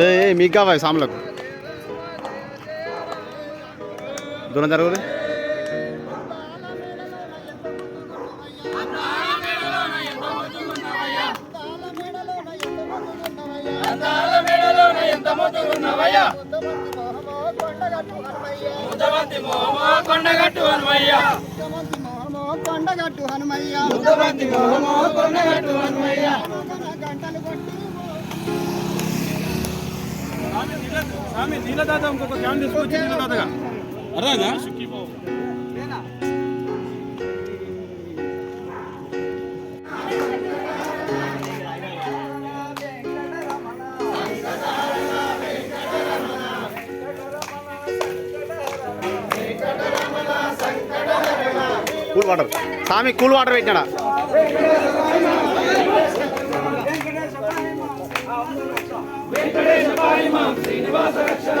ఏ మీకు కావాలి సాములకు. దూరం జరగదు కొండగట్టు హనుమయ్య. కొండగట్టు హనుమయ్య కొండగట్టు హనుమయ్య. స్వామి నీలదాత ఇంకొక క్యాన్ తీసుకొచ్చి నీలదాతగా. అర్థమైందా? Cool water. స్వామి కూల్ వాటర్ పెట్టాడా శ్రీనివాస రక్షణ.